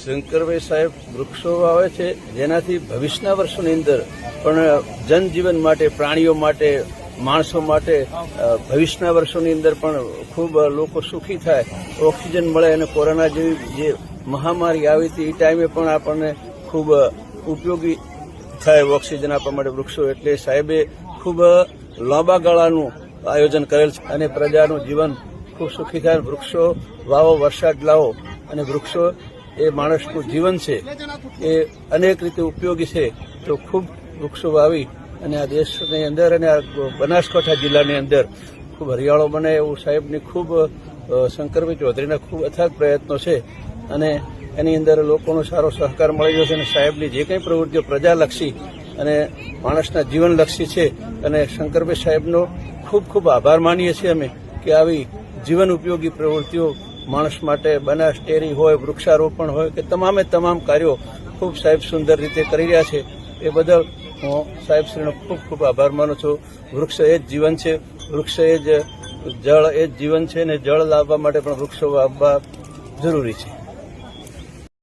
શંકરભાઈ સાહેબ વૃક્ષો વાવે છે, જેનાથી ભવિષ્યના વર્ષોની અંદર પણ જનજીવન માટે, પ્રાણીઓ માટે, માણસો માટે ભવિષ્યના વર્ષોની અંદર પણ ખૂબ લોકો સુખી થાય, ઓક્સિજન મળે અને કોરોના જેવી જે મહામારી આવી હતી, એ ટાઈમે પણ આપણને ખૂબ ઉપયોગી થાય ઓક્સિજન આપવા માટે વૃક્ષો. એટલે સાહેબે ખૂબ લાંબા ગાળાનું આયોજન કરેલ છે અને પ્રજાનું જીવન ખૂબ સુખી થાય. વૃક્ષો વાવો, વરસાદ લાવો અને વૃક્ષો એ માણસનું જીવન છે, એ અનેક રીતે ઉપયોગી છે, તો ખૂબ વૃક્ષો વાવી અને આ દેશની અંદર અને આ બનાસકાંઠા જિલ્લાની અંદર ખૂબ હરિયાળો બને એવું સાહેબની ખૂબ શંકરભાઈ ચૌધરીના ખૂબ અથાગ પ્રયત્નો છે અને એની અંદર લોકોનો સારો સહકાર મળી રહ્યો છે અને સાહેબની જે કંઈ પ્રવૃત્તિઓ પ્રજાલક્ષી અને માણસના જીવનલક્ષી છે અને શંકરભાઈ સાહેબનો ખૂબ ખૂબ આભાર માનીએ છીએ અમે કે આવી જીવન ઉપયોગી પ્રવૃત્તિઓ માણસ માટે બનાસ ડેરી હોય, વૃક્ષારોપણ હોય કે તમામે તમામ કાર્યો ખૂબ સાહેબ સુંદર રીતે કરી રહ્યા છે. એ બદલ હું સાહેબશ્રીનો ખૂબ ખૂબ આભાર માનું છું. વૃક્ષ એ જ જીવન છે. વૃક્ષ એ જ જળ, એ જ જીવન છે અને જળ લાવવા માટે પણ વૃક્ષો વાવવા જરૂરી છે.